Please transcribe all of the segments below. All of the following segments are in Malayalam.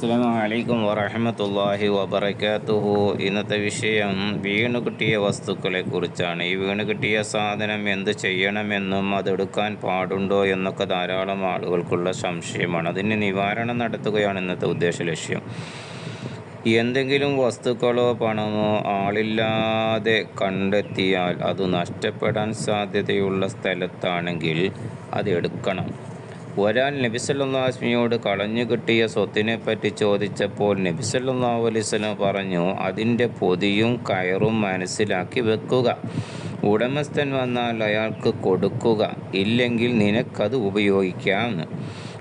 അസ്സാം വലൈക്കും വറഹമത്തല്ലാഹി വബർക്കാത്തുഹു ഇന്നത്തെ വിഷയം വീണ് കിട്ടിയ വസ്തുക്കളെ കുറിച്ചാണ് ഈ വീണ് കിട്ടിയ സാധനം എന്ത് ചെയ്യണമെന്നും അതെടുക്കാൻ പാടുണ്ടോ എന്നൊക്കെ ധാരാളം ആളുകൾക്കുള്ള സംശയമാണ്. അതിന് നിവാരണം നടത്തുകയാണ് ഇന്നത്തെ ഉദ്ദേശ ലക്ഷ്യം. എന്തെങ്കിലും വസ്തുക്കളോ പണമോ ആളില്ലാതെ കണ്ടെത്തിയാൽ അത് നഷ്ടപ്പെടാൻ സാധ്യതയുള്ള സ്ഥലത്താണെങ്കിൽ അത് എടുക്കണം. ഒരാൾ നബിസല്ലാസ്മിയോട് കളഞ്ഞു കിട്ടിയ സ്വത്തിനെ പറ്റി ചോദിച്ചപ്പോൾ നബിസല്ലാ അലൈവലം പറഞ്ഞു അതിന്റെ പൊതിയും കയറും മനസ്സിലാക്കി വെക്കുക. ഉടമസ്ഥൻ വന്നാൽ അയാൾക്ക് കൊടുക്കുക. ഇല്ലെങ്കിൽ നിനക്കത് ഉപയോഗിക്കാം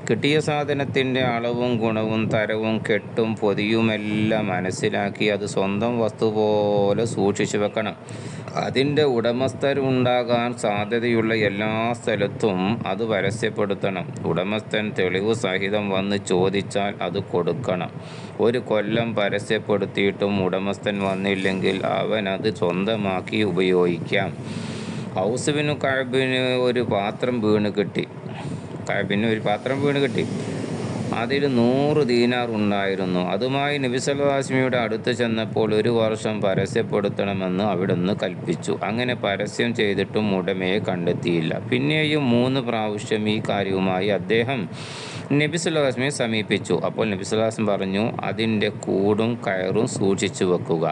കിട്ടിയ സാധനത്തിന്റെ അളവും ഗുണവും തരവും കെട്ടും പൊതിയുമെല്ലാം മനസ്സിലാക്കി അത് സ്വന്തം വസ്തു പോലെ സൂക്ഷിച്ചു വെക്കണം. അതിന്റെ ഉടമസ്ഥരുണ്ടാകാൻ സാധ്യതയുള്ള എല്ലാ സ്ഥലത്തും അത് പരസ്യപ്പെടുത്തണം. ഉടമസ്ഥൻ തെളിവ് സഹിതം വന്ന് ചോദിച്ചാൽ അത് കൊടുക്കണം. ഒരു കൊല്ലം പരസ്യപ്പെടുത്തിയിട്ടും ഉടമസ്ഥൻ വന്നില്ലെങ്കിൽ അവൻ അത് സ്വന്തമാക്കി ഉപയോഗിക്കാം. ഹൗസുവിനു കഴിവിന് ഒരു പാത്രം വീണ് കിട്ടി. പിന്നെ ഒരു പാത്രം വീണ് കിട്ടി. അതിൽ നൂറ് ദീനാർ ഉണ്ടായിരുന്നു. അതുമായി നബിസല്ലാസ്മിയുടെ അടുത്ത് ചെന്നപ്പോൾ ഒരു വർഷം പരസ്യപ്പെടുത്തണമെന്ന് അവിടുന്ന് കൽപ്പിച്ചു. അങ്ങനെ പരസ്യം ചെയ്തിട്ടും ഉടമയെ കണ്ടെത്തിയില്ല. പിന്നെയും മൂന്ന് പ്രാവശ്യം ഈ കാര്യവുമായി അദ്ദേഹം നബിസുല്ലാസ്മിയെ സമീപിച്ചു. അപ്പോൾ നബിസുല്ലാസ്മി പറഞ്ഞു അതിന്റെ കൂടും കയറും സൂക്ഷിച്ചു വെക്കുക.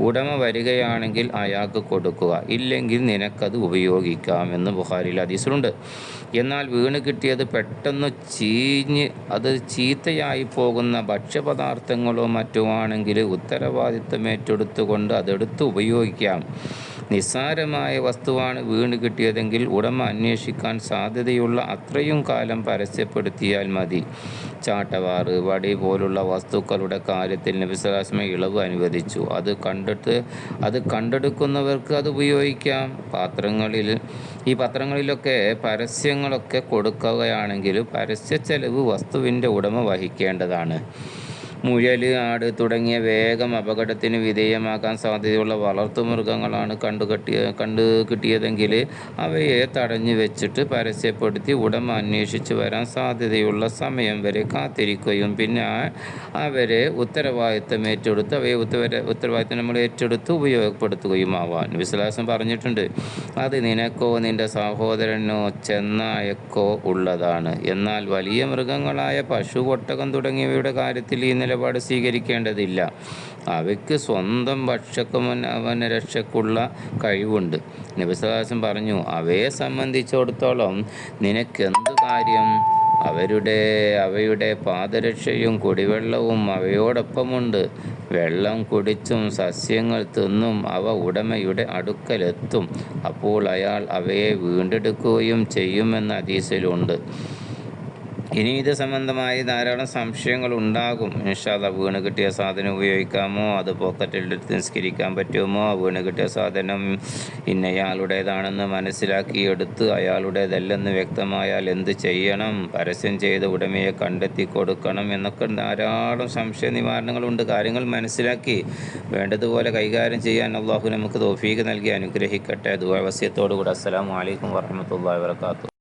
ഉടമ വരികയാണെങ്കിൽ അയാൾക്ക് കൊടുക്കുക. ഇല്ലെങ്കിൽ നിനക്കത് ഉപയോഗിക്കാമെന്ന് ബുഹാരിൽ അതീസിലുണ്ട് എന്നാൽ വീണ് കിട്ടിയത് പെട്ടെന്ന് ചീഞ്ഞ് അത് ചീത്തയായി പോകുന്ന ഭക്ഷ്യപദാർത്ഥങ്ങളോ മറ്റോ ആണെങ്കിൽ ഉത്തരവാദിത്തം ഏറ്റെടുത്തുകൊണ്ട് അതെടുത്ത് ഉപയോഗിക്കാം. നിസ്സാരമായ വസ്തുവാണ് വീണ് കിട്ടിയതെങ്കിൽ ഉടമ അന്വേഷിക്കാൻ സാധ്യതയുള്ള അത്രയും കാലം പരസ്യപ്പെടുത്തിയാൽ മതി. ചാട്ടവാറ് വടി പോലുള്ള വസ്തുക്കളുടെ കാര്യത്തിൽ നബിസലാസ്മ ഇളവ് അനുവദിച്ചു. അത് കണ്ടിട്ട് അത് കണ്ടെടുക്കുന്നവർക്ക് അത് ഉപയോഗിക്കാം. പാത്രങ്ങളിൽ ഈ പത്രങ്ങളിലൊക്കെ പരസ്യങ്ങളൊക്കെ കൊടുക്കുകയാണെങ്കിൽ പരസ്യ ചെലവ് വസ്തുവിന്റെ ഉടമ വഹിക്കേണ്ടതാണ്. മുയൽ ആട് തുടങ്ങിയ വേഗം അപകടത്തിന് വിധേയമാക്കാൻ സാധ്യതയുള്ള വളർത്തുമൃഗങ്ങളാണ് കണ്ടുകെട്ടിയ കണ്ടു കിട്ടിയതെങ്കിൽ അവയെ തടഞ്ഞു വെച്ചിട്ട് പരസ്യപ്പെടുത്തി ഉടമ അന്വേഷിച്ച് വരാൻ സാധ്യതയുള്ള സമയം വരെ കാത്തിരിക്കുകയും പിന്നെ അവരെ ഉത്തരവാദിത്തം ഏറ്റെടുത്ത് അവയെ ഉത്തര ഉത്തരവാദിത്തം നമ്മൾ ഏറ്റെടുത്ത് ഉപയോഗപ്പെടുത്തുകയും ആവാൻ വിശ്വാസം പറഞ്ഞിട്ടുണ്ട് അത് നിനക്കോ നിന്റെ സഹോദരനോ ചെന്നായക്കോ ഉള്ളതാണ്. എന്നാൽ വലിയ മൃഗങ്ങളായ പശു ഒട്ടകം തുടങ്ങിയവയുടെ കാര്യത്തിൽ ഈ നില നിലപാട് സ്വീകരിക്കേണ്ടതില്ല. അവയ്ക്ക് സ്വന്തം ഭക്ഷകമന രക്ഷക്കുള്ള കഴിവുണ്ട്. നബിസ്വലാസം പറഞ്ഞു അവയെ സംബന്ധിച്ചിടത്തോളം നിനക്കെന്തു കാര്യം? അവരുടെ അവയുടെ പാദരക്ഷയും കുടിവെള്ളവും അവയോടൊപ്പമുണ്ട്. വെള്ളം കുടിച്ചും സസ്യങ്ങൾ തിന്നും അവ ഉടമയുടെ അടുക്കലെത്തും. അപ്പോൾ അയാൾ അവയെ വീണ്ടെടുക്കുകയും ചെയ്യുമെന്ന അതീസിലുണ്ട് ഇനി ഇത് സംബന്ധമായി ധാരാളം സംശയങ്ങൾ ഉണ്ടാകും ഇൻഷാല്ല വീണ് കിട്ടിയ സാധനം ഉപയോഗിക്കാമോ? അത് പോക്കറ്റിൽ നിസ്കരിക്കാൻ പറ്റുമോ? വീണ് കിട്ടിയ സാധനം ഇന്നയാളുടേതാണെന്ന് മനസ്സിലാക്കി എടുത്ത് അയാളുടേതല്ലെന്ന് വ്യക്തമായാൽ എന്ത് ചെയ്യണം? പരസ്യം ചെയ്ത് ഉടമയെ കണ്ടെത്തി കൊടുക്കണം എന്നൊക്കെ ധാരാളം സംശയ നിവാരണങ്ങളുണ്ട്. കാര്യങ്ങൾ മനസ്സിലാക്കി വേണ്ടതുപോലെ കൈകാര്യം ചെയ്യാൻ അള്ളാഹു നമുക്ക് തോഫീക്ക് നൽകി അനുഗ്രഹിക്കട്ടെ. ദുവാവസ്യത്തോടുകൂടി അസ്സാം വലൈക്കും വർഹമത്തല്ലാ വാത്തു